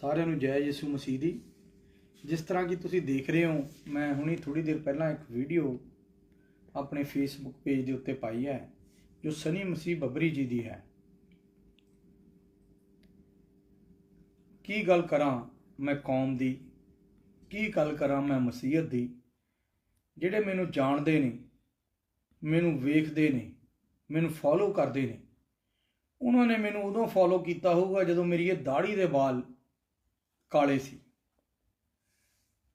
ਸਾਰਿਆਂ ਨੂੰ ਜੈ ਯਿਸੂ ਮਸੀਹ ਦੀ। ਜਿਸ ਤਰ੍ਹਾਂ ਕਿ ਤੁਸੀਂ ਦੇਖ ਰਹੇ ਹੋ, ਮੈਂ ਹੁਣੀ ਥੋੜੀ ਦੇਰ ਪਹਿਲਾਂ ਇੱਕ ਵੀਡੀਓ ਆਪਣੇ ਫੇਸਬੁੱਕ ਪੇਜ ਦੇ ਉੱਤੇ ਪਾਈ ਹੈ, ਜੋ ਸਨੀ ਮਸੀਹ ਬੱਬਰੀ ਜੀ ਦੀ ਹੈ। ਕੀ ਗੱਲ ਕਰਾਂ ਮੈਂ ਕੌਮ ਦੀ? ਕੀ ਗੱਲ ਕਰਾਂ ਮੈਂ ਮਸੀਹਤ ਦੀ? ਜਿਹੜੇ ਮੈਨੂੰ ਜਾਣਦੇ ਨੇ, ਮੈਨੂੰ ਵੇਖਦੇ ਨੇ, ਮੈਨੂੰ ਫੋਲੋ ਕਰਦੇ ਨੇ, ਉਹਨਾਂ ਨੇ ਮੈਨੂੰ ਉਦੋਂ ਫੋਲੋ ਕੀਤਾ ਹੋਊਗਾ ਜਦੋਂ ਮੇਰੀ ਇਹ ਦਾੜੀ ਦੇ ਵਾਲ ਕਾਲੇ ਸੀ।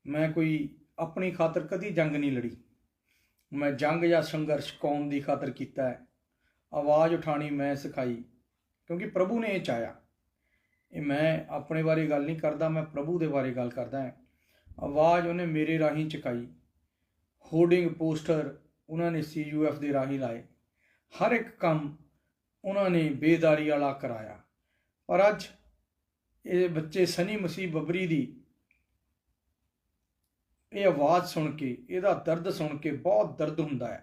ਮੈਂ ਕੋਈ ਆਪਣੀ ਖਾਤਰ ਕਦੀ ਜੰਗ ਨਹੀਂ ਲੜੀ। ਮੈਂ ਜੰਗ ਜਾਂ ਸੰਘਰਸ਼ ਕੌਮ ਦੀ ਖਾਤਰ ਕੀਤਾ ਹੈ। ਆਵਾਜ਼ ਉਠਾਣੀ ਮੈਂ ਸਿਖਾਈ, ਕਿਉਂਕਿ ਪ੍ਰਭੂ ਨੇ ਇਹ ਚਾਹਿਆ। ਇਹ ਮੈਂ ਆਪਣੇ ਬਾਰੇ ਗੱਲ ਨਹੀਂ ਕਰਦਾ, ਮੈਂ ਪ੍ਰਭੂ ਦੇ ਬਾਰੇ ਗੱਲ ਕਰਦਾ ਹਾਂ। ਆਵਾਜ਼ ਉਹਨੇ ਮੇਰੇ ਰਾਹੀਂ ਚੁਕਾਈ। ਹੋਰਡਿੰਗ ਪੋਸਟਰ ਉਹਨਾਂ ਨੇ ਸੀਯੂਐਫ ਦੇ ਰਾਹੀਂ ਲਾਏ। ਹਰ ਇੱਕ ਕੰਮ ਉਹਨਾਂ ਨੇ ਬੇਦਾਰੀ ਵਾਲਾ ਕਰਾਇਆ। ਪਰ ਅੱਜ ਇਹ ਬੱਚੇ ਸਨੀ ਮਸੀਹ ਬੱਬਰੀ ਦੀ ਇਹ ਆਵਾਜ਼ ਸੁਣ ਕੇ, ਇਹਦਾ ਦਰਦ ਸੁਣ ਕੇ ਬਹੁਤ ਦਰਦ ਹੁੰਦਾ ਆ।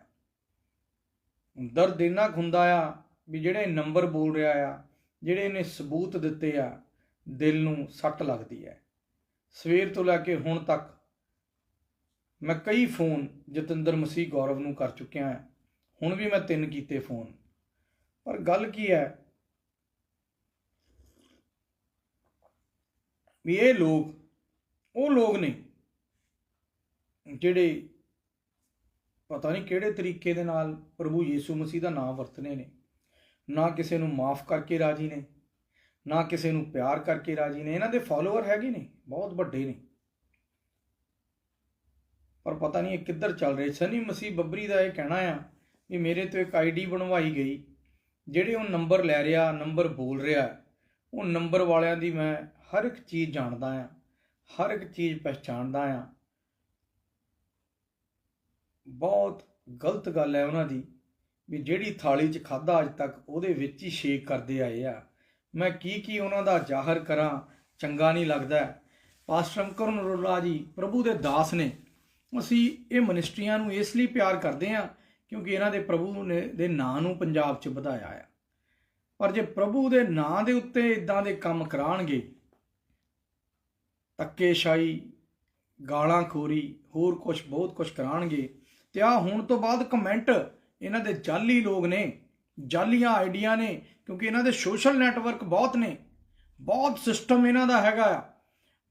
ਦਰਦ ਇੰਨਾ ਕੁ ਹੁੰਦਾ ਆ ਵੀ ਜਿਹੜੇ ਨੰਬਰ ਬੋਲ ਰਿਹਾ ਆ, ਜਿਹੜੇ ਇਹਨੇ ਸਬੂਤ ਦਿੱਤੇ ਆ, ਦਿਲ ਨੂੰ ਸੱਟ ਲੱਗਦੀ ਹੈ ਸਵੇਰ ਤੋਂ ਲੈ ਕੇ ਹੁਣ ਤੱਕ ਮੈਂ ਕਈ ਫੋਨ ਜਤਿੰਦਰ ਮਸੀਹ ਗੌਰਵ ਨੂੰ ਕਰ ਚੁੱਕਿਆ ਹਾਂ ਹੁਣ ਵੀ ਮੈਂ ਤਿੰਨ ਕੀਤੇ ਫੋਨ। ਪਰ ਗੱਲ ਕੀ ਹੈ ਵੀ ਇਹ ਲੋਕ, ਉਹ ਲੋਕ ਨੇ ਜਿਹੜੇ ਪਤਾ ਨਹੀਂ ਕਿਹੜੇ ਤਰੀਕੇ ਦੇ ਨਾਲ ਪ੍ਰਭੂ ਯੀਸੂ ਮਸੀਹ ਦਾ ਨਾਮ ਵਰਤਨੇ ਨੇ। ਨਾ ਕਿਸੇ ਨੂੰ ਮਾਫ ਕਰਕੇ ਰਾਜੀ ਨੇ, ਨਾ ਕਿਸੇ ਨੂੰ ਪਿਆਰ ਕਰਕੇ ਰਾਜੀ ਨੇ। ਇਹਨਾਂ ਦੇ ਫਾਲੋਅਰ ਹੈਗੇ ਨੇ, ਬਹੁਤ ਵੱਡੇ ਨੇ। ਪਰ ਪਤਾ ਨਹੀਂ ਇਹ ਕਿੱਧਰ ਚੱਲ ਰਹੇ। ਸਨੀ ਮਸੀਹ ਬੱਬਰੀ ਦਾ ਇਹ ਕਹਿਣਾ ਆ ਵੀ ਮੇਰੇ ਤੋਂ ਇੱਕ ਆਈਡੀ ਬਣਵਾਈ ਗਈ, ਜਿਹੜੇ ਉਹ ਨੰਬਰ ਲੈ ਰਿਹਾ, ਨੰਬਰ ਬੋਲ ਰਿਹਾ, ਉਹ ਨੰਬਰ ਵਾਲਿਆਂ ਦੀ ਮੈਂ ਹਰ ਇੱਕ ਚੀਜ਼ ਜਾਣਦਾ ਆ, ਹਰ ਇੱਕ ਚੀਜ਼ ਪਛਾਣਦਾ ਆ। ਬਹੁਤ ਗਲਤ ਗੱਲ ਹੈ ਉਹਨਾਂ ਦੀ ਵੀ ਜਿਹੜੀ ਥਾਲੀ 'ਚ ਖਾਦਾ ਅੱਜ ਤੱਕ, ਉਹਦੇ ਵਿੱਚ ਹੀ ਸ਼ੇਕ ਕਰਦੇ ਆਏ ਆ। ਮੈਂ ਕੀ ਕੀ ਉਹਨਾਂ ਦਾ ਜ਼ਾਹਰ ਕਰਾਂ, ਚੰਗਾ ਨਹੀਂ ਲੱਗਦਾ। ਪਾਸਟਰ ਅੰਕਰ ਨਰੋਲਾ ਜੀ, ਪ੍ਰਭੂ ਦੇ ਦਾਸ ਨੇ। ਅਸੀਂ ਇਹ ਮਨਿਸਟਰੀਆਂ ਨੂੰ ਇਸ ਲਈ ਪਿਆਰ ਕਰਦੇ ਆ ਕਿਉਂਕਿ ਇਹਨਾਂ ਦੇ ਪ੍ਰਭੂ ਨੇ, ਦੇ ਨਾਂ ਨੂੰ ਪੰਜਾਬ 'ਚ ਵਧਾਇਆ ਆ। ਪਰ ਜੇ ਪ੍ਰਭੂ ਦੇ ਨਾਂ ਦੇ ਉੱਤੇ ਇਦਾਂ ਦੇ ਕੰਮ ਕਰਾਣਗੇ ਧੱਕੇਸ਼ਾਹੀ ਗਾਲਾਂ ਖੋਰੀ, ਹੋਰ ਕੁਝ ਬਹੁਤ ਕੁਝ ਕਰਾਣਗੇ। ਤੇ ਆ ਹੁਣ ਤੋਂ ਬਾਅਦ ਕਮੈਂਟ ਇਹਨਾਂ ਦੇ ਜਾਲੀ ਲੋਕ ਨੇ, ਜਾਲੀਆਂ ਆਈਡੀਆਂ ਨੇ, ਕਿਉਂਕਿ ਇਹਨਾਂ ਦੇ ਸੋਸ਼ਲ ਨੈਟਵਰਕ ਬਹੁਤ ਨੇ। ਬਹੁਤ ਸਿਸਟਮ ਇਹਨਾਂ ਦਾ ਹੈਗਾ ਆ।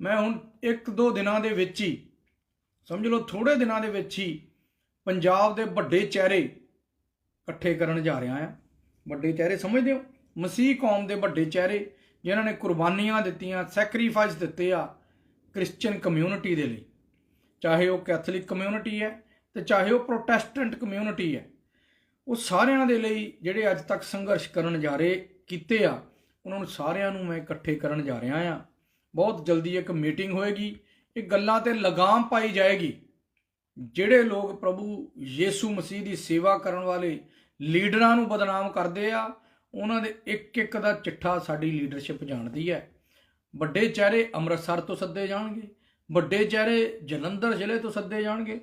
ਮੈਂ ਹੁਣ ਇੱਕ ਦੋ ਦਿਨਾਂ ਦੇ ਵਿੱਚ ਹੀ, ਸਮਝ ਲਓ ਥੋੜੇ ਦਿਨਾਂ ਦੇ ਵਿੱਚ ਹੀ ਪੰਜਾਬ ਦੇ ਵੱਡੇ ਚਿਹਰੇ ਇਕੱਠੇ ਕਰਨ ਜਾ ਰਿਹਾ ਆ। ਵੱਡੇ ਚਿਹਰੇ ਸਮਝਦੇ ਹੋ? ਮਸੀਹ ਕੌਮ ਦੇ ਵੱਡੇ ਚਿਹਰੇ, ਜਿਨ੍ਹਾਂ ਨੇ ਕੁਰਬਾਨੀਆਂ ਦਿੱਤੀਆਂ ਸੈਕਰੀਫਾਈਸ ਦਿੱਤੇ ਆ। ਕ੍ਰਿਸਚੀਅਨ ਕਮਿਊਨਿਟੀ ਦੇ ਲਈ। ਚਾਹੇ ਉਹ ਕੈਥੋਲਿਕ ਕਮਿਊਨਿਟੀ ਹੈ ਤੇ ਚਾਹੇ ਉਹ ਪ੍ਰੋਟੈਸਟੈਂਟ ਕਮਿਊਨਿਟੀ ਹੈ। ਉਹ ਸਾਰਿਆਂ ਦੇ ਲਈ ਜਿਹੜੇ ਅੱਜ ਤੱਕ ਸੰਘਰਸ਼ ਕਰਨ ਜਾ ਰਹੇ, ਕੀਤੇ ਆ, ਉਹਨਾਂ ਨੂੰ ਸਾਰਿਆਂ ਨੂੰ ਮੈਂ ਇਕੱਠੇ ਕਰਨ ਜਾ ਰਿਹਾ ਆ ਬਹੁਤ ਜਲਦੀ ਇੱਕ ਮੀਟਿੰਗ ਹੋਏਗੀ। ਇਹ ਗੱਲਾਂ ਤੇ ਲਗਾਮ ਪਾਈ ਜਾਏਗੀ। ਜਿਹੜੇ ਲੋਕ ਪ੍ਰਭੂ ਯੀਸੂ ਮਸੀਹ ਦੀ ਸੇਵਾ ਕਰਨ ਵਾਲੇ ਲੀਡਰਾਂ ਨੂੰ ਬਦਨਾਮ ਕਰਦੇ ਆ, ਉਹਨਾਂ ਦੇ ਇੱਕ ਇੱਕ ਦਾ ਚਿੱਠਾ ਸਾਡੀ ਲੀਡਰਸ਼ਿਪ ਜਾਣਦੀ ਹੈ। ਵੱਡੇ ਚਿਹਰੇ ਅੰਮ੍ਰਿਤਸਰ ਤੋਂ ਸੱਦੇ ਜਾਣਗੇ, ਵੱਡੇ ਚਿਹਰੇ ਜਲੰਧਰ ਜ਼ਿਲ੍ਹੇ ਤੋਂ ਸੱਦੇ ਜਾਣਗੇ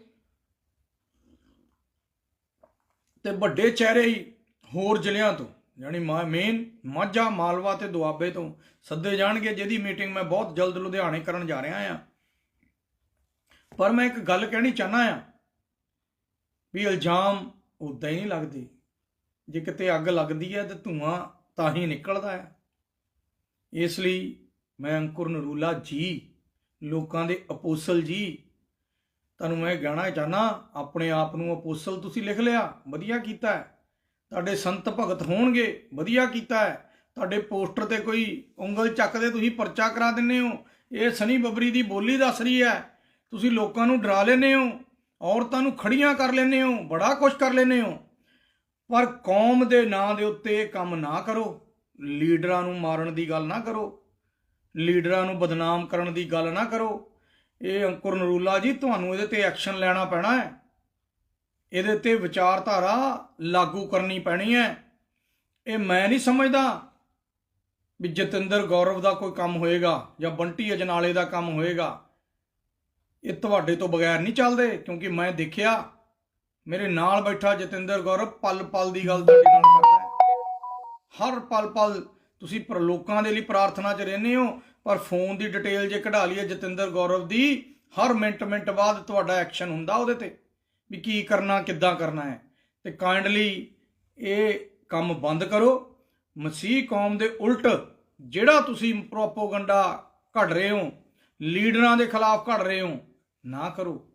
ਤੇ ਵੱਡੇ ਚਿਹਰੇ ਹੀ ਹੋਰ ਜ਼ਿਲ੍ਹਿਆਂ ਤੋਂ, ਯਾਨੀ ਮੇਨ ਮਾਝਾ, ਮਾਲਵਾ ਤੇ ਦੁਆਬੇ ਤੋਂ ਸੱਦੇ ਜਾਣਗੇ, ਜਿਹਦੀ ਮੀਟਿੰਗ ਮੈਂ ਬਹੁਤ ਜਲਦ ਲੁਧਿਆਣੇ ਕਰਨ ਜਾ ਰਿਹਾ ਆ ਪਰ ਮੈਂ ਇੱਕ ਗੱਲ ਕਹਿਣੀ ਚਾਹਨਾ ਆ ਵੀ ਇਲਜ਼ਾਮ ਉਦਾਂ ਹੀ ਨਹੀਂ ਲੱਗਦੇ। ਜੇ ਕਿਤੇ ਅੱਗ ਲੱਗਦੀ ਹੈ ਤੇ ਧੂਆਂ ਤਾਂ ਹੀ ਨਿਕਲਦਾ ਹੈ। ਇਸ ਲਈ ਮੈਂ ਅੰਕੁਰ ਨਰੂਲਾ ਜੀ, ਲੋਕਾਂ ਦੇ ਅਪੋਸਲ ਜੀ। ਤੁਹਾਨੂੰ ਮੈਂ ਕਹਿਣਾ ਚਾਹਨਾ ਆਪਣੇ ਆਪ ਨੂੰ ਅਪੋਸਲ ਤੁਸੀਂ ਲਿਖ ਲਿਆ, ਵਧੀਆ ਕੀਤਾ ਤੁਹਾਡੇ ਸੰਤ ਭਗਤ ਹੋਣਗੇ, ਵਧੀਆ ਕੀਤਾ ਹੈ। ਤੁਹਾਡੇ ਪੋਸਟਰ ਤੇ ਕੋਈ ਉਂਗਲ ਚੱਕਦੇ ਤੁਸੀਂ ਪਰਚਾ ਕਰਾ ਦਿੰਦੇ ਹੋ। ਇਹ ਸਨੀ ਬਬਰੀ ਦੀ ਬੋਲੀ ਦੱਸ ਰਹੀ ਹੈ। ਤੁਸੀਂ ਲੋਕਾਂ ਨੂੰ ਡਰਾ ਲੈਂਦੇ ਹੋ, ਔਰਤਾਂ ਨੂੰ ਖੜੀਆਂ ਕਰ ਲੈਂਦੇ ਹੋ, ਬੜਾ ਕੁਝ ਕਰ ਲੈਂਦੇ ਹੋ। ਪਰ ਕੌਮ ਦੇ ਨਾਂ ਦੇ ਉੱਤੇ ਇਹ ਕੰਮ ਨਾ ਕਰੋ। ਲੀਡਰਾਂ ਨੂੰ ਮਾਰਨ ਦੀ ਗੱਲ ਨਾ ਕਰੋ। ਲੀਡਰਾਂ ਨੂੰ ਬਦਨਾਮ ਕਰਨ ਦੀ ਗੱਲ ਨਾ ਕਰੋ। ਇਹ ਅੰਕੁਰ ਨਰੂਲਾ ਜੀ, ਤੁਹਾਨੂੰ ਇਹਦੇ ਤੇ ਐਕਸ਼ਨ ਲੈਣਾ ਪੈਣਾ ਹੈ। ਇਹਦੇ ਤੇ ਵਿਚਾਰਧਾਰਾ ਲਾਗੂ ਕਰਨੀ ਪੈਣੀ ਹੈ। ਇਹ ਮੈਂ ਨਹੀਂ ਸਮਝਦਾ ਵੀ ਜਤਿੰਦਰ ਗੌਰਵ ਦਾ ਕੋਈ ਕੰਮ ਹੋਏਗਾ ਜਾਂ ਬੰਟੀ ਅਜਨਾਲੇ ਦਾ ਕੰਮ ਹੋਏਗਾ। ਇਹ ਤੁਹਾਡੇ ਤੋਂ ਬਗੈਰ ਨਹੀਂ ਚੱਲਦੇ, ਕਿਉਂਕਿ ਮੈਂ ਦੇਖਿਆ, ਮੇਰੇ ਨਾਲ ਬੈਠਾ ਜਤਿੰਦਰ ਗੌਰਵ ਪਲ ਪਲ ਦੀ ਗੱਲ ਤੁਹਾਡੇ ਨਾਲ ਕਰਦਾ ਹੈ। ਹਰ ਪਲ ਪਲ ਤੁਸੀਂ ਪਰ ਲੋਕਾਂ ਦੇ ਲਈ ਪ੍ਰਾਰਥਨਾ 'ਚ ਰਹਿੰਦੇ ਹੋ, ਪਰ ਫੋਨ ਦੀ ਡਿਟੇਲ ਜੇ ਕਢਾ ਲਈਏ ਜਤਿੰਦਰ ਗੌਰਵ ਦੀ, ਹਰ ਮਿੰਟ ਮਿੰਟ ਬਾਅਦ ਤੁਹਾਡਾ ਐਕਸ਼ਨ ਹੁੰਦਾ ਉਹਦੇ ਤੇ, ਵੀ ਕੀ ਕਰਨਾ, ਕਿੱਦਾਂ ਕਰਨਾ ਹੈ। ਤੇ ਕਾਈਂਡਲੀ ਇਹ ਕੰਮ ਬੰਦ ਕਰੋ। ਮਸੀਹ ਕੌਮ ਦੇ ਉਲਟ ਜਿਹੜਾ ਤੁਸੀਂ ਪ੍ਰੋਪੋਗੰਡਾ ਘੜ ਰਹੇ ਹੋ, ਲੀਡਰਾਂ ਦੇ ਖਿਲਾਫ ਘੜ ਰਹੇ ਹੋ, ਨਾ ਕਰੋ।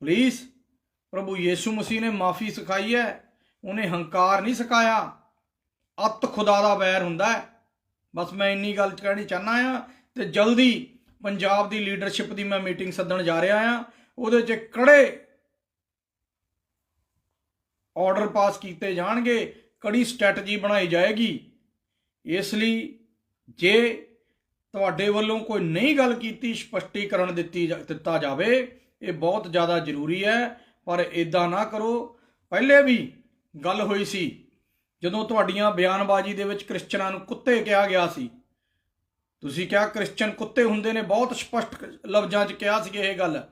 ਪਲੀਜ਼, ਪ੍ਰਭੂ ਯੀਸ਼ੂ ਮਸੀਹ ਨੇ ਮਾਫੀ ਸਿਖਾਈ ਹੈ, ਉਹਨੇ ਹੰਕਾਰ ਨਹੀਂ ਸਿਖਾਇਆ। ਅੱਤ ਖੁਦਾ ਦਾ ਵੈਰ ਹੁੰਦਾ ਹੈ। ਬਸ ਮੈਂ ਇੰਨੀ ਗੱਲ ਕਹਿਣੀ ਚਾਹਨਾ ਆ ਤੇ ਜਲਦੀ ਪੰਜਾਬ ਦੀ ਲੀਡਰਸ਼ਿਪ ਦੀ ਮੈਂ ਮੀਟਿੰਗ ਸੱਦਣ ਜਾ ਰਿਹਾ ਆ ਉਹਦੇ 'ਚ ਕੜੇ ਆਰਡਰ ਪਾਸ ਕੀਤੇ ਜਾਣਗੇ, ਕੜੀ ਸਟ੍ਰੈਟਜੀ ਬਣਾਈ ਜਾਏਗੀ। ਇਸ ਲਈ ਜੇ ਤੁਹਾਡੇ ਵੱਲੋਂ ਕੋਈ ਨਹੀਂ ਗੱਲ ਕੀਤੀ, ਸਪਸ਼ਟੀਕਰਨ ਦਿੱਤੀ ਜਾ- ਦਿੱਤਾ ਜਾਵੇ, ਇਹ ਬਹੁਤ ਜ਼ਿਆਦਾ ਜ਼ਰੂਰੀ ਹੈ, ਪਰ ਇਦਾਂ ਨਾ ਕਰੋ। ਪਹਿਲੇ ਵੀ ਗੱਲ ਹੋਈ ਸੀ ਜਦੋਂ ਤੁਹਾਡੀਆਂ ਬਿਆਨਬਾਜ਼ੀ ਦੇ ਵਿੱਚ ਕ੍ਰਿਸਚਨਾਂ ਨੂੰ ਕੁੱਤੇ ਕਿਹਾ ਗਿਆ ਸੀ, ਤੁਸੀਂ ਕਿਹਾ ਕ੍ਰਿਸਚਨ ਕੁੱਤੇ ਹੁੰਦੇ ਨੇ, ਬਹੁਤ ਸਪਸ਼ਟ ਲਫ਼ਜ਼ਾਂ 'ਚ ਕਿਹਾ ਸੀ ਇਹ ਗੱਲ।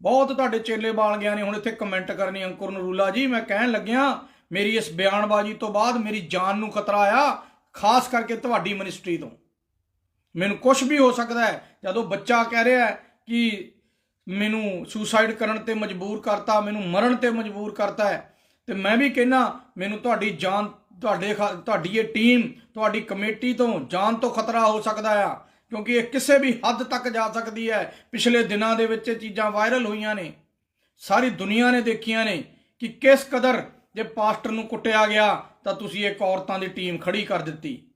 ਬਹੁਤ ਤੁਹਾਡੇ ਚੇਲੇ ਬਾਲ ਗਿਆ ਨੇ, ਹੁਣ ਇੱਥੇ ਕਮੈਂਟ ਕਰਨੀ ਅੰਕੁਰ ਨਰੂਲਾ ਜੀ, ਮੈਂ ਕਹਿਣ ਲੱਗਿਆ, ਮੇਰੀ ਇਸ ਬਿਆਨਬਾਜ਼ੀ ਤੋਂ ਬਾਅਦ ਮੇਰੀ ਜਾਨ ਨੂੰ ਖਤਰਾ ਆਇਆ ਖਾਸ ਕਰਕੇ ਤੁਹਾਡੀ ਮਿਨਿਸਟਰੀ ਤੋਂ। ਮੈਨੂੰ ਕੁਝ ਵੀ ਹੋ ਸਕਦਾ ਹੈ, ਜਦੋਂ ਬੱਚਾ ਕਹਿ ਰਿਹਾ ਹੈ ਕਿ ਮੈਨੂੰ ਸੁਸਾਈਡ ਕਰਨ ਤੇ ਮਜਬੂਰ ਕਰਤਾ, ਮੈਨੂੰ ਮਰਨ ਤੇ ਮਜਬੂਰ ਕਰਤਾ ਹੈ, ਤੇ ਮੈਂ ਵੀ ਕਹਿਣਾ ਮੈਨੂੰ ਤੁਹਾਡੀ ਜਾਨ ਤੁਹਾਡੇ ਖਾ- ਤੁਹਾਡੀ ਇਹ ਟੀਮ ਤੁਹਾਡੀ ਕਮੇਟੀ ਤੋਂ ਜਾਨ ਤੋਂ ਖਤਰਾ ਹੋ ਸਕਦਾ ਆ, ਕਿਉਂਕਿ ਇਹ ਕਿਸੇ ਵੀ ਹੱਦ ਤੱਕ ਜਾ ਸਕਦੀ ਹੈ। ਪਿਛਲੇ ਦਿਨਾਂ ਦੇ ਵਿੱਚ ਇਹ ਚੀਜ਼ਾਂ ਵਾਇਰਲ ਹੋਈਆਂ ਨੇ। ਸਾਰੀ ਦੁਨੀਆ ਨੇ ਦੇਖੀਆਂ ਨੇ ਕਿ ਕਿਸ ਕਦਰ ਜੇ ਪਾਸਟਰ ਨੂੰ ਕੁੱਟਿਆ ਗਿਆ, ਤਾਂ ਤੁਸੀਂ ਇੱਕ ਔਰਤਾਂ ਦੀ ਟੀਮ ਖੜੀ ਕਰ ਦਿੱਤੀ।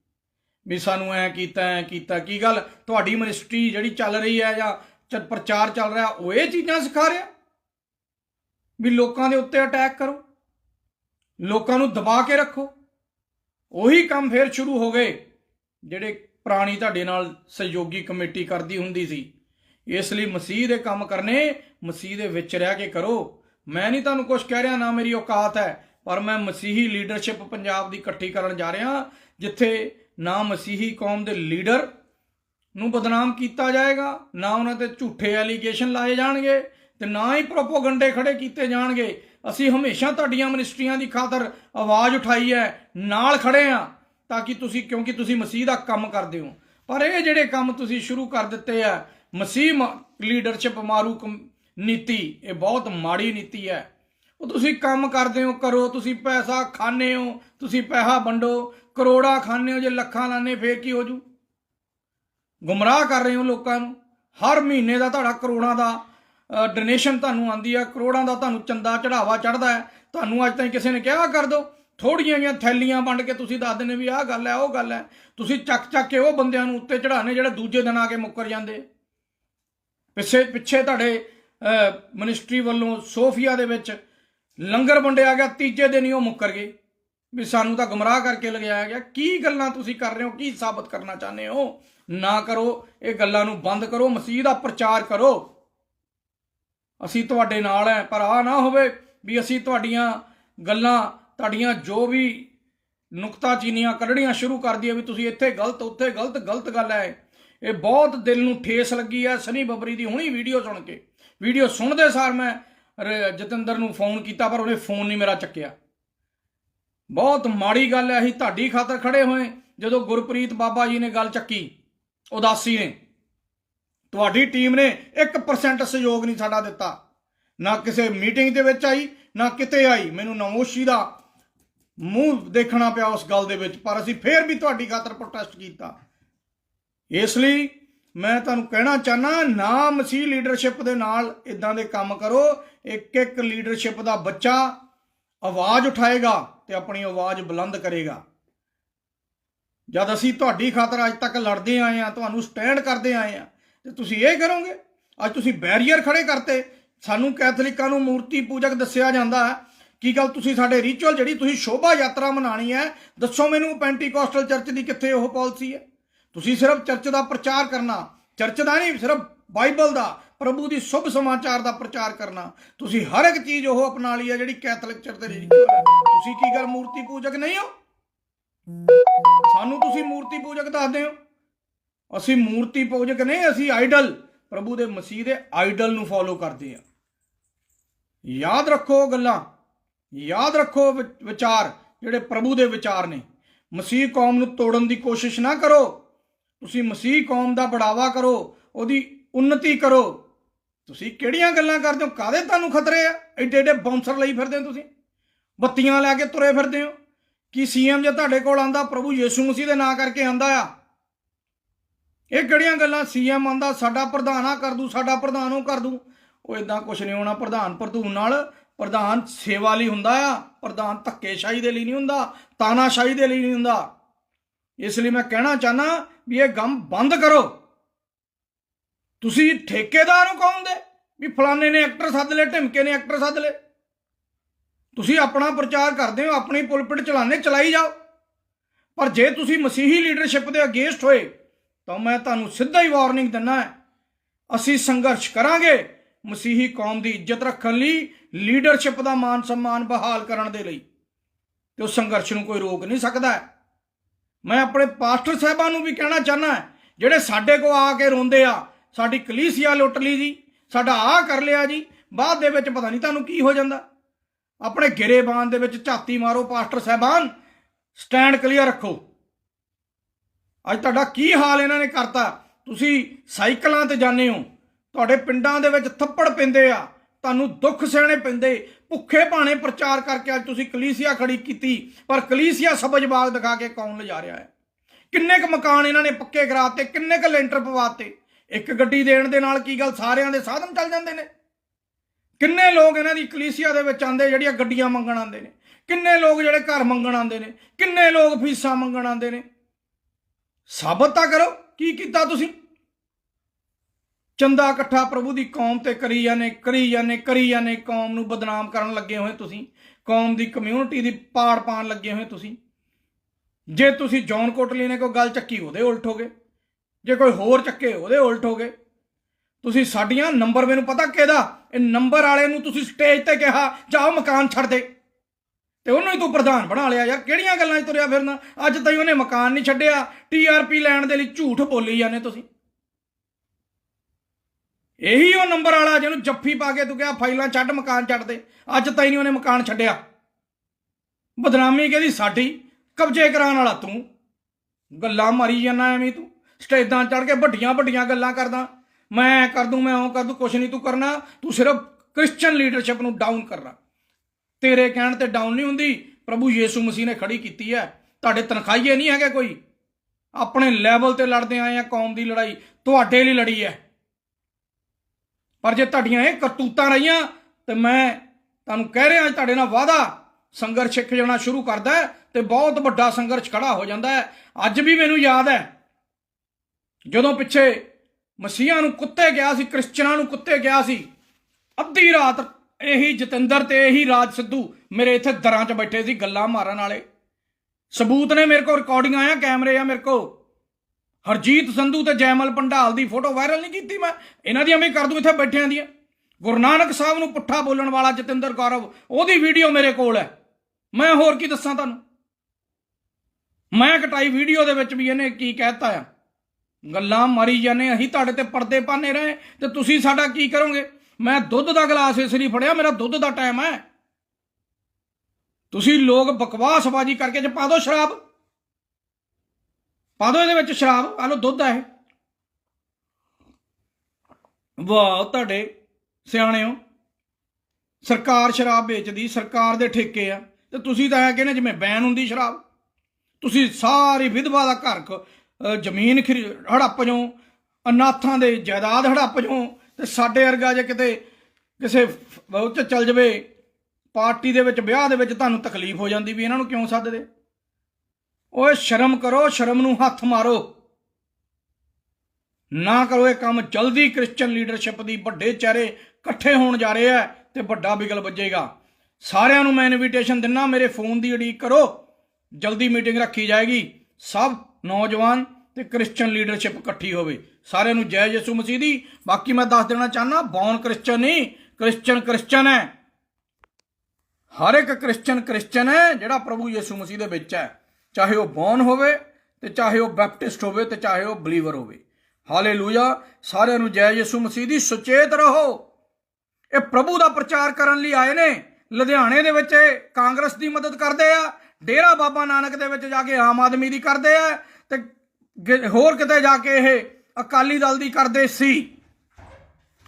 ਵੀ ਸਾਨੂੰ ਐ ਕੀਤਾ ਐ ਕੀਤਾ, ਕੀ ਗੱਲ? ਤੁਹਾਡੀ ਮਿਨਿਸਟਰੀ ਜਿਹੜੀ ਚੱਲ ਰਹੀ ਹੈ ਜਾਂ ਚ- ਪ੍ਰਚਾਰ ਚੱਲ ਰਿਹਾ, ਉਹ ਇਹ ਚੀਜ਼ਾਂ ਸਿਖਾ ਰਿਹਾ? ਵੀ ਲੋਕਾਂ ਦੇ ਉੱਤੇ ਅਟੈਕ ਕਰੋ। ਲੋਕਾਂ ਨੂੰ ਦਬਾ ਕੇ ਰੱਖੋ। ਉਹੀ ਕੰਮ ਫੇਰ ਸ਼ੁਰੂ ਹੋ ਗਏ, ਜਿਹੜੇ ਪੁਰਾਣੀ ਤੁਹਾਡੇ ਨਾਲ ਸਹਿਯੋਗੀ ਕਮੇਟੀ ਕਰਦੀ ਹੁੰਦੀ ਸੀ। ਇਸ ਲਈ ਮਸੀਹ ਦੇ ਕੰਮ ਕਰਨੇ, ਮਸੀਹ ਦੇ ਵਿੱਚ ਰਹਿ ਕੇ ਕਰੋ। ਮੈਂ ਨਹੀਂ ਤੁਹਾਨੂੰ ਕੁਝ ਕਹਿ ਰਿਹਾ, ਨਾ ਮੇਰੀ ਔਕਾਤ ਹੈ, ਪਰ ਮੈਂ ਮਸੀਹੀ ਲੀਡਰਸ਼ਿਪ ਪੰਜਾਬ ਦੀ ਇਕੱਠੀ ਕਰਨ ਜਾ ਰਿਹਾ, ਜਿੱਥੇ ਨਾ ਮਸੀਹੀ ਕੌਮ ਦੇ ਲੀਡਰ ਨੂੰ ਬਦਨਾਮ ਕੀਤਾ ਜਾਏਗਾ, ਨਾ ਉਹਨਾਂ ਤੇ ਝੂਠੇ ਐਲੀਗੇਸ਼ਨ ਲਾਏ ਜਾਣਗੇ ਤੇ ਨਾ ਹੀ ਪ੍ਰੋਪੋਗੰਡੇ ਖੜੇ ਕੀਤੇ ਜਾਣਗੇ। ਅਸੀਂ ਹਮੇਸ਼ਾ ਤੁਹਾਡੀਆਂ ਮਿਨਿਸਟਰੀਆਂ ਦੀ ਖਾਤਰ ਆਵਾਜ਼ ਉਠਾਈ ਹੈ, ਨਾਲ ਖੜੇ ਆ ਤਾਂ ਕਿ ਤੁਸੀਂ, ਕਿਉਂਕਿ ਤੁਸੀਂ ਮਸੀਹ ਦਾ ਕੰਮ ਕਰਦੇ ਹੋ। ਪਰ ਇਹ ਜਿਹੜੇ ਕੰਮ ਤੁਸੀਂ ਸ਼ੁਰੂ ਕਰ ਦਿੱਤੇ ਆ ਮਸੀਹ ਲੀਡਰਸ਼ਿਪ ਮਾਰੂ ਕਮ- ਨੀਤੀ, ਇਹ ਬਹੁਤ ਮਾੜੀ ਨੀਤੀ ਹੈ। ਉਹ ਤੁਸੀਂ ਕੰਮ ਕਰਦੇ ਹੋ, ਕਰੋ, ਤੁਸੀਂ ਪੈਸਾ ਖਾਣੇ ਹੋ, ਤੁਸੀਂ ਪੈਸਾ ਵੰਡੋ, ਕਰੋੜਾ ਖਾਣੇ ਹੋ, ਜੇ ਲੱਖਾਂ ਲਾਣੇ ਫੇਰ ਕੀ ਹੋ ਜੂ? ਗੁੰਮਰਾਹ ਕਰ ਰਹੇ ਹੋ ਲੋਕਾਂ ਨੂੰ। ਹਰ ਮਹੀਨੇ ਦਾ ਤੁਹਾਡਾ ਕਰੋੜਾਂ ਦਾ ਡੋਨੇਸ਼ਨ ਤੁਹਾਨੂੰ ਆਂਦੀ ਹੈ ਕਰੋੜਾਂ ਦਾ ਤੁਹਾਨੂੰ ਚੰਦਾ ਚੜਾਵਾ ਚੜਦਾ ਹੈ। ਤੁਹਾਨੂੰ ਅੱਜ ਤਾਈਂ ਕਿਸੇ ਨੇ ਕਿਹਾ ਕਰ ਦੋ। ਥੋੜੀਆਂ ਜਿਹੀਆਂ ਥੈਲੀਆਂ ਵੰਡ ਕੇ ਤੁਸੀਂ ਦੱਸ ਦਿੰਦੇ ਵੀ ਆਹ ਗੱਲ ਹੈ, ਉਹ ਗੱਲ ਹੈ। ਤੁਸੀਂ ਚੱਕ ਚੱਕ ਕੇ ਉਹ ਬੰਦਿਆਂ ਨੂੰ ਉੱਤੇ ਚੜਾਣੇ ਜਿਹੜੇ ਦੂਜੇ ਦਿਨ ਆ ਕੇ ਮੁੱਕਰ ਜਾਂਦੇ। ਪਿੱਛੇ ਪਿੱਛੇ ਤੁਹਾਡੇ ਮਿਨਿਸਟਰੀ ਵੱਲੋਂ ਸੋਫੀਆ ਦੇ ਵਿੱਚ ਲੰਗਰ ਵੰਡਿਆ ਗਿਆ, ਤੀਜੇ ਦਿਨ ਹੀ ਉਹ ਮੁੱਕਰ ਗਏ। ਵੀ ਸਾਨੂੰ ਤਾਂ ਗਮਰਾਹ ਕਰਕੇ ਲਗਾਇਆ ਗਿਆ। ਕੀ ਗੱਲਾਂ ਤੁਸੀਂ ਕਰ ਰਹੇ ਹੋ? ਕੀ ਸਾਬਤ ਕਰਨਾ ਚਾਹੁੰਦੇ ਹੋ? ਨਾ ਕਰੋ, ਇਹ ਗੱਲਾਂ ਨੂੰ ਬੰਦ ਕਰੋ, ਮਸੀਹ ਦਾ ਪ੍ਰਚਾਰ ਕਰੋ। ਅਸੀਂ ਤੁਹਾਡੇ ਨਾਲ ਹੈ ਪਰ ਆ ਨਾ ਹੋਵੇ ਵੀ ਅਸੀਂ ਤੁਹਾਡੀਆਂ ਗੱਲਾਂ, ਤੁਹਾਡੀਆਂ ਜੋ ਵੀ ਨੁਕਤਾਚੀਨੀਆਂ ਕੱਢਣੀਆਂ ਸ਼ੁਰੂ ਕਰ ਦਈਏ ਵੀ ਤੁਸੀਂ ਇੱਥੇ ਗਲਤ, ਉੱਥੇ ਗਲਤ ਗਲਤ ਗੱਲ ਹੈ ਇਹ ਬਹੁਤ ਦਿਲ ਨੂੰ ਠੇਸ ਲੱਗੀ ਹੈ ਸਨੀ ਬੱਬਰੀ ਦੀ ਹੁਣੀ ਵੀਡੀਓ ਸੁਣ ਕੇ। ਵੀਡੀਓ ਸੁਣਦੇ ਸਾਰ ਮੈਂ ਰ- ਜਤਿੰਦਰ ਨੂੰ ਫੋਨ ਕੀਤਾ, ਪਰ ਉਹਨੇ ਫੋਨ ਨਹੀਂ ਮੇਰਾ ਚੱਕਿਆ। ਬਹੁਤ ਮਾੜੀ ਗੱਲ ਹੈ ਅਸੀਂ ਤੁਹਾਡੀ ਖਾਤਰ ਖੜੇ ਹੋਏ ਜਦੋਂ ਗੁਰਪ੍ਰੀਤ ਬਾਬਾ ਜੀ ਨੇ ਗੱਲ ਚੱਕੀ, ਉਦਾਸੀ ਨੇ। ਤੁਹਾਡੀ ਟੀਮ ਨੇ 1% ਸਹਿਯੋਗ ਨਹੀਂ ਸਾਡਾ ਦਿੱਤਾ। ਨਾ ਕਿਸੇ ਮੀਟਿੰਗ ਦੇ ਵਿੱਚ ਆਈ, ਨਾ ਕਿਤੇ ਆਈ। ਮੈਨੂੰ ਨਮੋਸ਼ੀ ਦਾ ਮੂੰਹ ਦੇਖਣਾ ਪਿਆ ਉਸ ਗੱਲ ਦੇ ਵਿੱਚ, ਪਰ ਅਸੀਂ ਫੇਰ ਵੀ ਤੁਹਾਡੀ ਖਾਤਰ ਪ੍ਰੋਟੈਸਟ ਕੀਤਾ। ਇਸ ਲਈ ਮੈਂ ਤੁਹਾਨੂੰ ਕਹਿਣਾ ਚਾਹਨਾ ਨਾ ਮਸੀਹ ਲੀਡਰਸ਼ਿਪ ਦੇ ਨਾਲ ਇਦਾਂ ਦੇ ਕੰਮ ਕਰੋ। ਇੱਕ ਇੱਕ ਲੀਡਰਸ਼ਿਪ ਦਾ ਬੱਚਾ ਆਵਾਜ਼ ਉਠਾਏਗਾ ਤੇ ਆਪਣੀ ਆਵਾਜ਼ ਬੁਲੰਦ ਕਰੇਗਾ। ਜਦ ਅਸੀਂ ਤੁਹਾਡੀ ਖਾਤਰ ਅੱਜ ਤੱਕ ਲੜਦੇ ਆਏ ਆ ਤੁਹਾਨੂੰ ਸਟੈਂਡ ਕਰਦੇ ਆਏ ਆ ਤੇ ਤੁਸੀਂ ਇਹ ਕਰੋਗੇ? ਅੱਜ ਤੁਸੀਂ ਬੈਰੀਅਰ ਖੜੇ ਕਰਤੇ। ਸਾਨੂੰ ਕੈਥੋਲਿਕਾਂ ਨੂੰ ਮੂਰਤੀ ਪੂਜਕ ਦੱਸਿਆ ਜਾਂਦਾ ਹੈ। ਕੀ ਗੱਲ ਤੁਸੀਂ ਸਾਡੇ ਰਿਚੁਅਲ ਜਿਹੜੀ ਤੁਸੀਂ ਸ਼ੋਭਾ ਯਾਤਰਾ ਮਨਾਣੀ ਹੈ, ਦੱਸੋ ਮੈਨੂੰ ਪੈਂਟੀਕੋਸਟਲ ਚਰਚ ਦੀ ਕਿੱਥੇ ਉਹ ਪਾਲਿਸੀ ਹੈ? ਤੁਸੀਂ ਸਿਰਫ ਚਰਚ ਦਾ ਪ੍ਰਚਾਰ ਕਰਨਾ ਚਰਚ ਦਾ ਨਹੀਂ, ਸਿਰਫ ਬਾਈਬਲ ਦਾ, ਪ੍ਰਭੂ ਦੀ ਸ਼ੁਭ ਸਮਾਚਾਰ ਦਾ ਪ੍ਰਚਾਰ ਕਰਨਾ। ਤੁਸੀਂ ਹਰ ਇੱਕ ਚੀਜ਼ ਉਹ ਅਪਣਾ ਲਈ ਹੈ ਜਿਹੜੀ ਕੈਥੋਲਿਕ ਚਰਚ ਦੇ ਰਿਚੁਅਲ ਹੈ। ਤੁਸੀਂ ਕੀ ਗੱਲ ਮੂਰਤੀ ਪੂਜਕ ਨਹੀਂ ਹੋ? ਸਾਨੂੰ ਤੁਸੀਂ ਮੂਰਤੀ ਪੂਜਕ ਦੱਸਦੇ ਹੋ। ਅਸੀਂ ਮੂਰਤੀ ਪੂਜਕ ਨਹੀਂ, ਅਸੀਂ ਆਈਡਲ ਪ੍ਰਭੂ ਦੇ ਮਸੀਹ ਦੇ ਆਈਡਲ ਨੂੰ ਫੋਲੋ ਕਰਦੇ ਆ ਯਾਦ ਰੱਖੋ ਗੱਲਾਂ। ਯਾਦ ਰੱਖੋ ਵਿ- ਵਿਚਾਰ, ਜਿਹੜੇ ਪ੍ਰਭੂ ਦੇ ਵਿਚਾਰ ਨੇ। ਮਸੀਹ ਕੌਮ ਨੂੰ ਤੋੜਨ ਦੀ ਕੋਸ਼ਿਸ਼ ਨਾ ਕਰੋ। ਤੁਸੀਂ ਮਸੀਹ ਕੌਮ ਦਾ ਬੜਾਵਾ ਕਰੋ, ਉਹਦੀ ਉન્નਤੀ ਕਰੋ। ਤੁਸੀਂ ਕਿਹੜੀਆਂ ਗੱਲਾਂ ਕਰਦੇ ਹੋ? ਕਾਦੇ ਤੁਹਾਨੂੰ ਖਤਰੇ ਆ? ਐਡੇ ਐਡੇ ਬਾਉਂਸਰ ਲਈ ਫਿਰਦੇ ਹੋ ਤੁਸੀਂ? ਬੱਤੀਆਂ ਲੈ ਕੇ ਤੁਰੇ ਫਿਰਦੇ ਹੋ? ਕੀ ਸੀਐਮ ਜੇ ਤੁਹਾਡੇ ਕੋਲ ਆਂਦਾ ਪ੍ਰਭੂ ਯੀਸ਼ੂ ਮਸੀਹ ਦੇ ਨਾਂ ਕਰਕੇ ਆਂਦਾ ਆ। ਇਹ ਕਿਹੜੀਆਂ ਗੱਲਾਂ? ਸੀਐਮ ਆਂਦਾ, ਸਾਡਾ ਪ੍ਰਧਾਨ ਆ, ਕਰ ਦੂ, ਸਾਡਾ ਪ੍ਰਧਾਨ ਉਹ ਕਰ ਦੂ। ਉਹ ਇਦਾਂ ਕੁਝ ਨਹੀਂ ਹੋਣਾ, ਪ੍ਰਧਾਨ ਪ੍ਰਧੂਨ ਨਾਲ ਪ੍ਰਧਾਨ ਸੇਵਾ ਲਈ ਹੁੰਦਾ ਆ, ਪ੍ਰਧਾਨ ਧੱਕੇਸ਼ਾਹੀ ਦੇ ਲਈ ਨਹੀਂ ਹੁੰਦਾ, ਤਾਨਾਸ਼ਾਹੀ ਦੇ ਲਈ ਨਹੀਂ ਹੁੰਦਾ। ਇਸ ਲਈ ਮੈਂ ਕਹਿਣਾ ਚਾਹਨਾ ਵੀ ਇਹ ਗਮ ਬੰਦ ਕਰੋ। ਤੁਸੀਂ ਠੇਕੇਦਾਰ ਨੂੰ ਕੌਣ ਦੇ, ਵੀ ਫਲਾਣੇ ਨੇ ਐਕਟਰ ਸੱਦ ਲਏ, ਢਿਮਕੇ ਨੇ ਐਕਟਰ ਸੱਦ ਲਏ। ਤੁਸੀਂ ਆਪਣਾ ਪ੍ਰਚਾਰ ਕਰਦੇ ਹੋ, ਆਪਣੀ ਪੁਲਪਿਟ ਚਲਾਣੇ ਚਲਾਈ ਜਾਓ। ਪਰ ਜੇ ਤੁਸੀਂ ਮਸੀਹੀ ਲੀਡਰਸ਼ਿਪ ਦੇ ਅਗੇਂਸਟ ਹੋਏ ਤਾਂ ਮੈਂ ਤੁਹਾਨੂੰ ਸਿੱਧਾ ਹੀ ਵਾਰਨਿੰਗ ਦਿੰਨਾ ਹੈ। ਅਸੀਂ ਸੰਘਰਸ਼ ਕਰਾਂਗੇ, ਮਸੀਹੀ ਕੌਮ ਦੀ ਇੱਜ਼ਤ ਰੱਖਣ ਲਈ, ਲੀਡਰਸ਼ਿਪ ਦਾ ਮਾਨ ਸਨਮਾਨ ਬਹਾਲ ਕਰਨ ਦੇ ਲਈ। ਤੇ ਉਹ ਸੰਘਰਸ਼ ਨੂੰ ਕੋਈ ਰੋਕ ਨਹੀਂ ਸਕਦਾ ਮੈਂ ਆਪਣੇ ਪਾਸਟਰ ਸਾਹਿਬਾਂ ਨੂੰ ਵੀ ਕਹਿਣਾ ਚਾਹਨਾ ਜਿਹੜੇ ਸਾਡੇ ਕੋ ਆ ਕੇ ਰੋਂਦੇ ਆ, ਸਾਡੀ ਕਲੀਸਿਆ ਲੁੱਟ ਲਈ ਜੀ, ਸਾਡਾ ਆ ਕਰ ਲਿਆ ਜੀ, ਬਾਅਦ ਦੇ ਵਿੱਚ ਪਤਾ ਨਹੀਂ ਤੁਹਾਨੂੰ ਕੀ ਹੋ ਜਾਂਦਾ। ਆਪਣੇ ਗਿਰੇਬਾਨ ਦੇ ਵਿੱਚ ਝਾਤੀ ਮਾਰੋ ਪਾਸਟਰ ਸਾਹਿਬਾਨ, ਸਟੈਂਡ ਕਲੀਅਰ ਰੱਖੋ। ਅੱਜ ਤੁਹਾਡਾ ਕੀ ਹਾਲ ਇਹਨਾਂ ਨੇ ਕਰਤਾ? ਤੁਸੀਂ ਸਾਈਕਲਾਂ ਤੇ ਜਾਂਦੇ ਹੋ। ਤੁਹਾਡੇ ਪਿੰਡਾਂ ਦੇ ਵਿੱਚ ਥੱਪੜ ਪੈਂਦੇ ਆ। ਤੁਹਾਨੂੰ ਦੁੱਖ ਸਹਿਣੇ ਪੈਂਦੇ। ਭੁੱਖੇ ਭਾਣੇ ਪ੍ਰਚਾਰ ਕਰਕੇ ਅੱਜ ਤੁਸੀਂ ਕਲੀਸਿਆ ਖੜੀ ਕੀਤੀ। ਪਰ ਕਲੀਸਿਆ ਸਬਜਬਾਗ ਦਿਖਾ ਕੇ ਕੌਣ ਲਿਜਾ ਰਿਹਾ ਹੈ? ਕਿੰਨੇ ਕ ਮਕਾਨ ਇਹਨਾਂ ਨੇ ਪੱਕੇ ਕਰਾਤੇ? ਕਿੰਨੇ ਕ ਲੈਂਟਰ ਪਵਾਤੇ? ਇੱਕ ਗੱਡੀ ਦੇਣ ਦੇ ਨਾਲ ਕੀ ਗੱਲ? ਸਾਰਿਆਂ ਦੇ ਸਾਧਨ ਚੱਲ ਜਾਂਦੇ ਨੇ। ਕਿੰਨੇ ਲੋਕ ਇਹਨਾਂ ਦੀ ਕਲੀਸਿਆ ਦੇ ਵਿੱਚ ਆਂਦੇ ਜਿਹੜੀਆਂ ਗੱਡੀਆਂ ਮੰਗਣ ਆਉਂਦੇ ਨੇ? ਕਿੰਨੇ ਲੋਕ ਜਿਹੜੇ ਘਰ ਮੰਗਣ ਆਉਂਦੇ ਨੇ? ਕਿੰਨੇ ਲੋਕ ਫੀਸਾਂ ਮੰਗਣ ਆਉਂਦੇ ਨੇ? ਸਾਬਤ ਤਾਂ ਕਰੋ। ਕੀ ਕੀਤਾ ਤੁਸੀਂ? ਚੰਦਾ ਇਕੱਠਾ ਪ੍ਰਭੂ ਦੀ ਕੌਮ ਤੇ ਕਰੀ ਜਾਣੇ ਕਰੀ ਜਾਣੇ ਕਰੀ ਜਾਣੇ ਕੌਮ ਨੂੰ ਬਦਨਾਮ ਕਰਨ ਲੱਗੇ ਹੋਏ ਤੁਸੀਂ। ਕੌਮ ਦੀ ਕਮਿਊਨਿਟੀ ਦੀ ਪਾੜ ਪਾਣ ਲੱਗੇ ਹੋਏ ਤੁਸੀਂ। ਜੇ ਤੁਸੀਂ ਜੌਨ ਕੋਟਲੀ ਨੇ ਕੋਈ ਗੱਲ ਚੱਕੀ, ਉਹਦੇ ਉਲਟ ਹੋ ਗਏ। ਜੇ ਕੋਈ ਹੋਰ ਚੱਕੇ, ਉਹਦੇ ਉਲਟ ਹੋ ਗਏ। ਤੁਸੀਂ ਸਾਡੀਆਂ ਨੰਬਰ ਮੈਨੂੰ ਪਤਾ ਕਿਹਦਾ? ਇਹ ਨੰਬਰ ਵਾਲੇ ਨੂੰ ਤੁਸੀਂ ਸਟੇਜ ਤੇ ਕਿਹਾ, ਜਾਓ ਮਕਾਨ ਛੱਡ ਦੇ। ਤੇ ਉਹਨੂੰ ਹੀ ਤੂੰ ਪ੍ਰਧਾਨ ਬਣਾ ਲਿਆ ਯਾਰ। ਕਿਹੜੀਆਂ ਗੱਲਾਂ 'ਚ ਤੁਰਿਆ ਫਿਰਨਾ? ਅੱਜ ਤਾਈ ਉਹਨੇ ਮਕਾਨ ਨਹੀਂ ਛੱਡਿਆ। ਟੀਆਰਪੀ ਲੈਣ ਦੇ ਲਈ ਝੂਠ ਬੋਲੀ ਜਾਂਦੇ ਤੁਸੀਂ। ਇਹੀ ਉਹ ਨੰਬਰ ਵਾਲਾ ਜਿਹਨੂੰ ਜੱਫੀ ਪਾ ਕੇ ਤੂੰ ਕਿਹਾ ਫਾਈਲਾਂ ਛੱਡ, ਮਕਾਨ ਛੱਡ ਦੇ। ਅੱਜ ਤਾਈ ਨਹੀਂ ਉਹਨੇ ਮਕਾਨ ਛੱਡਿਆ। ਬਦਨਾਮੀ ਕਿਹਦੀ? ਸਾਡੀ। ਕਬਜ਼ੇ ਕਰਾਉਣ ਵਾਲਾ ਤੂੰ। ਗੱਲਾਂ ਮਾਰੀ ਜਾਂਦਾ ਐਵੇਂ ਤੂੰ। ਸਟੇਜਾਂ ਚੜ ਕੇ ਵੱਡੀਆਂ ਵੱਡੀਆਂ ਗੱਲਾਂ ਕਰਦਾ। ਮੈਂ ਕਰ ਦੂੰ, ਮੈਂ ਉਹ ਕਰ ਦੂੰ, ਕੁਛ ਨਹੀਂ ਤੂੰ ਕਰਨਾ। ਤੂੰ ਸਿਰਫ ਕ੍ਰਿਸਚੀਅਨ ਲੀਡਰਸ਼ਿਪ ਨੂੰ ਡਾਊਨ ਕਰਨਾ। ਤੇਰੇ ਕਹਿਣ ਤੇ ਡਾਊਨ ਨਹੀਂ ਹੁੰਦੀ। ਪ੍ਰਭੂ ਯੀਸ਼ੂ ਮਸੀਹ ਨੇ ਖੜੀ ਕੀਤੀ ਹੈ। ਤੁਹਾਡੇ ਤਨਖਾਹੀਏ ਨਹੀਂ ਹੈਗੇ ਕੋਈ। ਆਪਣੇ ਲੈਵਲ ਤੇ ਲੜਦੇ ਆਏ ਆ ਕੌਮ ਦੀ ਲੜਾਈ। ਤੁਹਾਡੇ ਲਈ ਲੜੀ ਹੈ। ਪਰ ਜੇ ਤੁਹਾਡੀਆਂ ਇਹ ਕਰਤੂਤਾਂ ਰਹੀਆਂ, ਤੇ ਮੈਂ ਤੁਹਾਨੂੰ ਕਹਿ ਰਿਹਾ ਤੁਹਾਡੇ ਨਾਲ ਵਾਅਦਾ। ਸੰਘਰਸ਼ ਇੱਕ ਜਾਣਾ ਸ਼ੁਰੂ ਕਰਦਾ ਤੇ ਬਹੁਤ ਵੱਡਾ ਸੰਘਰਸ਼ ਖੜਾ ਹੋ ਜਾਂਦਾ ਹੈ। ਅੱਜ ਵੀ ਮੈਨੂੰ ਯਾਦ ਹੈ, ਜਦੋਂ ਪਿੱਛੇ ਮਸੀਹਾਂ ਨੂੰ ਕੁੱਤੇ ਗਿਆ ਸੀ, ਕ੍ਰਿਸਚਨਾਂ ਨੂੰ ਕੁੱਤੇ ਗਿਆ ਸੀ, ਅੱਧੀ ਰਾਤ ਇਹੀ ਜਤਿੰਦਰ ਤੇ ਇਹੀ ਰਾਜ ਸਿੱਧੂ ਮੇਰੇ ਇੱਥੇ ਦਰਾਂ 'ਚ ਬੈਠੇ ਸੀ ਗੱਲਾਂ ਮਾਰਨ ਵਾਲੇ। ਸਬੂਤ ਨੇ ਮੇਰੇ ਕੋਲ ਰਿਕਾਰਡਿੰਗ ਆਇਆ ਕੈਮਰੇ ਆ ਮੇਰੇ ਕੋਲ। ਹਰਜੀਤ ਸੰਧੂ ਤੇ ਜੈਮਲ ਪੰਡਾਲ ਦੀ ਫੋਟੋ ਵਾਇਰਲ ਨਹੀਂ ਕੀਤੀ ਮੈਂ। ਇਹਨਾਂ ਦੀਆਂ ਵੀ ਕਰ ਦੂੰ ਇੱਥੇ ਬੈਠਿਆਂ ਦੀਆਂ। ਗੁਰੂ ਨਾਨਕ ਸਾਹਿਬ ਨੂੰ ਪੁੱਠਾ ਬੋਲਣ ਵਾਲਾ ਜਤਿੰਦਰ ਗੌਰਵ, ਉਹਦੀ ਵੀਡੀਓ ਮੇਰੇ ਕੋਲ ਹੈ। ਮੈਂ ਹੋਰ ਕੀ ਦੱਸਾਂ ਤੁਹਾਨੂੰ? ਮੈਂ ਕਟਾਈ ਵੀਡੀਓ ਦੇ ਵਿੱਚ ਵੀ ਇਹਨੇ ਕੀ ਕਹਿਤਾ ਆ? ਗੱਲਾਂ ਮਾਰੀ ਜਾਂਦੇ ਅਸੀਂ ਤੁਹਾਡੇ ਤੇ ਪਰਦੇ ਪਾਣੇ ਰਹੇ, ਤੇ ਤੁਸੀਂ ਸਾਡਾ ਕੀ ਕਰੋਗੇ? ਮੈਂ ਦੁੱਧ ਦਾ ਗਲਾਸ ਇਸ ਲਈ ਫੜਿਆ, ਮੇਰਾ ਦੁੱਧ ਦਾ ਟਾਈਮ ਹੈ। ਤੁਸੀਂ ਲੋਕ ਬਕਵਾਸਬਾਜ਼ੀ ਕਰਕੇ ਚ ਪਾ ਦਿਓ ਸ਼ਰਾਬ। ਪਾ ਦਿਓ ਇਹਦੇ ਵਿੱਚ ਸ਼ਰਾਬ, ਆ ਲਓ ਦੁੱਧ ਆ ਇਹ। ਵਾਹ, ਤੁਹਾਡੇ ਸਿਆਣਿਓ, ਸਰਕਾਰ ਸ਼ਰਾਬ ਵੇਚਦੀ, ਸਰਕਾਰ ਦੇ ਠੇਕੇ ਆ, ਤੇ ਤੁਸੀਂ ਤਾਂ ਐ ਕਹਿੰਦੇ ਜਿਵੇਂ ਬੈਨ ਹੁੰਦੀ ਸ਼ਰਾਬ। ਤੁਸੀਂ ਸਾਰੀ ਵਿਧਵਾ ਦਾ ਘਰ ਜ਼ਮੀਨ ਖਰੀ- ਹੜੱਪ ਜੋ, ਅਨਾਥਾਂ ਦੇ ਜਾਇਦਾਦ ਹੜੱਪ ਜੋ ਤੇ ਸਾਡੇ ਵਰਗਾ ਜੇ ਕਿਤੇ ਕਿਸੇ ਉਹ ਚ ਚੱਲ ਜਵੇ, ਪਾਰਟੀ ਦੇ ਵਿੱਚ, ਵਿਆਹ ਦੇ ਵਿੱਚ ਤੁਹਾਨੂੰ ਤਕਲੀਫ ਹੋ ਜਾਂਦੀ ਵੀ ਇਹਨਾਂ ਨੂੰ ਕਿਉਂ ਸੱਦਦੇ? ਓਏ ਸ਼ਰਮ ਕਰੋ, ਸ਼ਰਮ ਨੂੰ ਹੱਥ ਮਾਰੋ। ਨਾ ਕਰੋ ਇਹ ਕੰਮ, ਜਲਦੀ ਕ੍ਰਿਸਚੀਅਨ ਲੀਡਰਸ਼ਿਪ ਦੀ ਵੱਡੇ ਚਿਹਰੇ ਇਕੱਠੇ ਹੋਣ ਜਾ ਰਹੇ ਆ ਤੇ ਵੱਡਾ ਬਿਗਲ ਵੱਜੇਗਾ। ਸਾਰਿਆਂ ਨੂੰ ਮੈਂ ਇਨਵੀਟੇਸ਼ਨ ਦਿੰਨਾ, ਮੇਰੇ ਫੋਨ ਦੀ ਉਡੀਕ ਕਰੋ, ਜਲਦੀ ਮੀਟਿੰਗ ਰੱਖੀ ਜਾਏਗੀ। ਸਭ ਨੌਜਵਾਨ ਤੇ ਕ੍ਰਿਸਚੀਅਨ ਲੀਡਰਸ਼ਿਪ ਇਕੱਠੀ ਹੋਵੇ। ਸਾਰਿਆਂ ਨੂੰ ਜੈ ਯਿਸੂ ਮਸੀਹ ਦੀ। ਬਾਕੀ ਮੈਂ ਦੱਸ ਦੇਣਾ ਚਾਹਨਾ ਬੌਨ ਕ੍ਰਿਸਚੀਅਨ ਨਹੀਂ ਕ੍ਰਿਸਚੀਅਨ ਕ੍ਰਿਸਚੀਅਨ ਹੈ। ਹਰ ਇੱਕ ਕ੍ਰਿਸਚੀਅਨ ਕ੍ਰਿਸਚੀਅਨ ਹੈ ਜਿਹੜਾ ਪ੍ਰਭੂ ਯਿਸੂ ਮਸੀਹ ਦੇ ਵਿੱਚ ਹੈ। ਚਾਹੇ ਉਹ ਬੌਨ ਹੋਵੇ ਤੇ ਚਾਹੇ ਉਹ ਬੈਪਟਿਸਟ ਹੋਵੇ ਤੇ ਚਾਹੇ ਉਹ ਬਲੀਵਰ ਹੋਵੇ। ਹਾਲੇਲੂਇਆ ਸਾਰਿਆਂ ਨੂੰ ਜੈ ਯਿਸੂ ਮਸੀਹ ਦੀ। ਸੁਚੇਤ ਰਹੋ। ਇਹ ਪ੍ਰਭੂ ਦਾ ਪ੍ਰਚਾਰ ਕਰਨ ਲਈ ਆਏ ਨੇ। ਲੁਧਿਆਣੇ ਦੇ ਵਿੱਚ ਇਹ ਕਾਂਗਰਸ ਦੀ ਮਦਦ ਕਰਦੇ ਆ। ਡੇਰਾ ਬਾਬਾ ਨਾਨਕ ਦੇ ਵਿੱਚ ਜਾ ਕੇ ਆਮ ਆਦਮੀ ਦੀ ਕਰਦੇ ਆ। ਤੇ ਹੋਰ ਕਿਤੇ ਜਾ ਕੇ ਇਹ ਅਕਾਲੀ ਦਲ ਦੀ ਕਰਦੇ ਸੀ?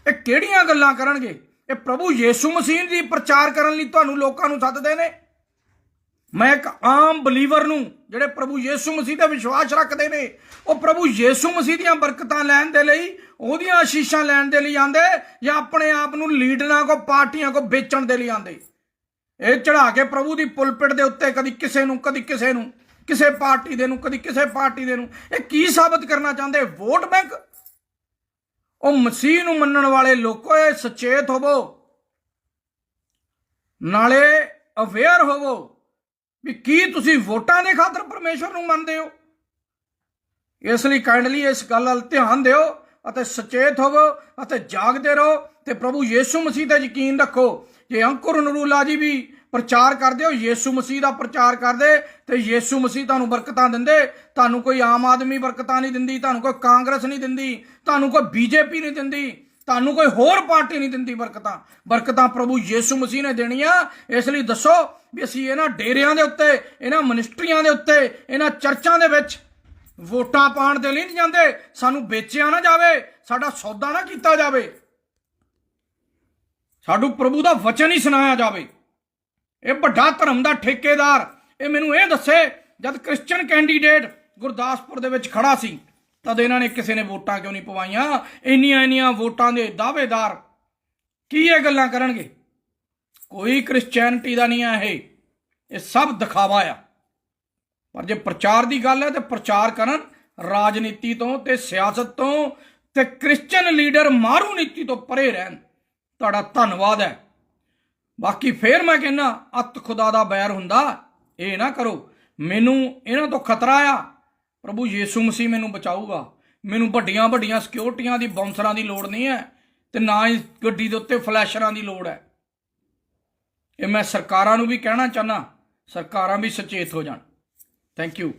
ਇਹ ਕਿਹੜੀਆਂ ਗੱਲਾਂ ਕਰਨਗੇ? ਇਹ ਪ੍ਰਭੂ ਯੀਸ਼ੂ ਮਸੀਹ ਦੀ ਪ੍ਰਚਾਰ ਕਰਨ ਲਈ ਤੁਹਾਨੂੰ ਲੋਕਾਂ ਨੂੰ ਸੱਦਦੇ ਨੇ? ਮੈਂ ਇੱਕ ਆਮ ਬਲੀਵਰ ਨੂੰ ਜਿਹੜੇ ਪ੍ਰਭੂ ਯੀਸ਼ੂ ਮਸੀਹ ਤੇ ਵਿਸ਼ਵਾਸ ਰੱਖਦੇ ਨੇ, ਉਹ ਪ੍ਰਭੂ ਯੀਸ਼ੂ ਮਸੀਹ ਦੀਆਂ ਬਰਕਤਾਂ ਲੈਣ ਦੇ ਲਈ, ਉਹਦੀਆਂ ਆਸ਼ੀਸ਼ਾਂ ਲੈਣ ਦੇ ਲਈ ਆਂਦੇ ਜਾਂ ਆਪਣੇ ਆਪ ਨੂੰ ਲੀਡਰਾਂ ਕੋ, ਪਾਰਟੀਆਂ ਕੋ ਵੇਚਣ ਦੇ ਲਈ ਆਂਦੇ ਇਹ ਚੜਾ ਕੇ ਪ੍ਰਭੂ ਦੀ ਪੁਲਪਿਟ ਦੇ ਉੱਤੇ ਕਦੀ ਕਿਸੇ ਨੂੰ, ਕਦੀ ਕਿਸੇ ਨੂੰ ਕਿਸੇ ਪਾਰਟੀ ਦੇ ਨੂੰ, ਕਦੀ ਕਿਸੇ ਪਾਰਟੀ ਦੇ ਨੂੰ। ਇਹ ਕੀ ਸਾਬਤ ਕਰਨਾ ਚਾਹੁੰਦੇ? Vote bank? ਉਹ ਮਸੀਹ ਨੂੰ ਮੰਨਣ ਵਾਲੇ ਲੋਕੋ ਇਹ ਸੁਚੇਤ ਹੋਵੋ। ਨਾਲੇ ਅਵੇਅਰ ਹੋਵੋ ਵੀ ਕੀ ਤੁਸੀਂ ਵੋਟਾਂ ਦੇ ਖਾਤਰ ਪਰਮੇਸ਼ਵਰ ਨੂੰ ਮੰਨਦੇ ਹੋ। ਇਸ ਲਈ ਕਾਇੰਡਲੀ ਇਸ ਗੱਲ ਵੱਲ ਧਿਆਨ ਦਿਓ ਅਤੇ ਸੁਚੇਤ ਹੋਵੋ ਅਤੇ ਜਾਗਦੇ ਰਹੋ ਤੇ ਪ੍ਰਭੂ ਯੀਸ਼ੂ ਮਸੀਹ ਤੇ ਯਕੀਨ ਰੱਖੋ। ਜੇ ਅੰਕੁਰ ਨਰੂਲਾ ਜੀ ਵੀ ਪ੍ਰਚਾਰ ਕਰਦੇ ਹੋ, ਯੀਸ਼ੂ ਮਸੀਹ ਦਾ ਪ੍ਰਚਾਰ ਕਰਦੇ, ਤੇ ਯੀਸ਼ੂ ਮਸੀਹ ਤੁਹਾਨੂੰ ਬਰਕਤਾਂ ਦਿੰਦੇ, ਤੁਹਾਨੂੰ ਕੋਈ ਆਮ ਆਦਮੀ ਬਰਕਤਾਂ ਨਹੀਂ ਦਿੰਦੀ, ਤੁਹਾਨੂੰ ਕੋਈ ਕਾਂਗਰਸ ਨਹੀਂ ਦਿੰਦੀ, ਤੁਹਾਨੂੰ ਕੋਈ ਬੀਜੇਪੀ ਨਹੀਂ ਦਿੰਦੀ, ਤੁਹਾਨੂੰ ਕੋਈ ਹੋਰ ਪਾਰਟੀ ਨਹੀਂ ਦਿੰਦੀ ਬਰਕਤਾਂ। ਬਰਕਤਾਂ ਪ੍ਰਭੂ ਯੀਸ਼ੂ ਮਸੀਹ ਨੇ ਦੇਣੀਆਂ। ਇਸ ਲਈ ਦੱਸੋ ਵੀ ਅਸੀਂ ਇਹਨਾਂ ਡੇਰਿਆਂ ਦੇ ਉੱਤੇ, ਇਹਨਾਂ ਮਿਨਿਸਟਰੀਆਂ ਦੇ ਉੱਤੇ, ਇਹਨਾਂ ਚਰਚਾਂ ਦੇ ਵਿੱਚ ਵੋਟਾਂ ਪਾਉਣ ਦੇ ਲਈ ਨਹੀਂ ਜਾਂਦੇ। ਸਾਨੂੰ ਵੇਚਿਆ ਨਾ ਜਾਵੇ, ਸਾਡਾ ਸੌਦਾ ਨਾ ਕੀਤਾ ਜਾਵੇ। ਸਾਡੂ ਪ੍ਰਭੂ ਦਾ ਵਚਨ ਹੀ ਸੁਣਾਇਆ ਜਾਵੇ। ਇਹ ਵੱਡਾ ਧਰਮ ਦਾ ਠੇਕੇਦਾਰ। ਇਹ ਮੈਨੂੰ ਇਹ ਦੱਸੇ, ਜਦ ਕ੍ਰਿਸਚੀਅਨ ਕੈਂਡੀਡੇਟ ਗੁਰਦਾਸਪੁਰ ਦੇ ਵਿੱਚ ਖੜਾ ਸੀ, ਤਦ ਇਹਨਾਂ ਨੇ ਕਿਸੇ ਨੇ ਵੋਟਾਂ ਕਿਉਂ ਨਹੀਂ ਪਵਾਈਆਂ? ਇੰਨੀਆਂ ਇੰਨੀਆਂ ਵੋਟਾਂ ਦੇ ਦਾਅਵੇਦਾਰ ਕੀ ਇਹ ਗੱਲਾਂ ਕਰਨਗੇ? ਕੋਈ ਕ੍ਰਿਸਚੀਅਨਟੀ ਦਾ ਨਹੀਂ ਹੈ ਇਹ। ਇਹ ਸਭ ਦਿਖਾਵਾ ਆ। ਪਰ ਜੇ ਪ੍ਰਚਾਰ ਦੀ ਗੱਲ ਹੈ, ਤੇ ਪ੍ਰਚਾਰ ਕਰਨ ਰਾਜਨੀਤੀ ਤੋਂ ਤੇ ਸਿਆਸਤ ਤੋਂ ਤੇ ਕ੍ਰਿਸਚੀਅਨ ਲੀਡਰ ਮਾਰੂ ਨੀਤੀ ਤੋਂ ਪਰੇ ਰਹਿਣ, ਤੁਹਾਡਾ ਧੰਨਵਾਦ ਹੈ। ਬਾਕੀ ਫੇਰ ਮੈਂ ਕਹਿੰਨਾ ਅਤ ਖੁਦਾ ਦਾ ਬੈਰ ਹੁੰਦਾ, ਇਹ ਨਾ ਕਰੋ। ਮੈਨੂੰ ਇਹਨਾਂ ਤੋਂ ਖਤਰਾ ਆ। ਪ੍ਰਭੂ ਯੀਸ਼ੂ ਮਸੀਹ ਮੈਨੂੰ ਬਚਾਊਗਾ। ਮੈਨੂੰ ਵੱਡੀਆਂ ਵੱਡੀਆਂ ਸਿਕਿਉਰਟੀਆਂ ਦੀ ਬੌਂਸਰਾਂ ਦੀ ਲੋੜ ਨਹੀਂ ਹੈ ਤੇ ਨਾ ਹੀ ਗੱਡੀ ਦੇ ਉੱਤੇ ਫਲੈਸ਼ਰਾਂ ਦੀ ਲੋੜ ਹੈ। ਇਹ ਮੈਂ ਸਰਕਾਰਾਂ ਨੂੰ ਵੀ ਕਹਿਣਾ ਚਾਹਨਾ ਸਰਕਾਰਾਂ ਵੀ ਸੁਚੇਤ ਹੋ ਜਾਣ। Thank you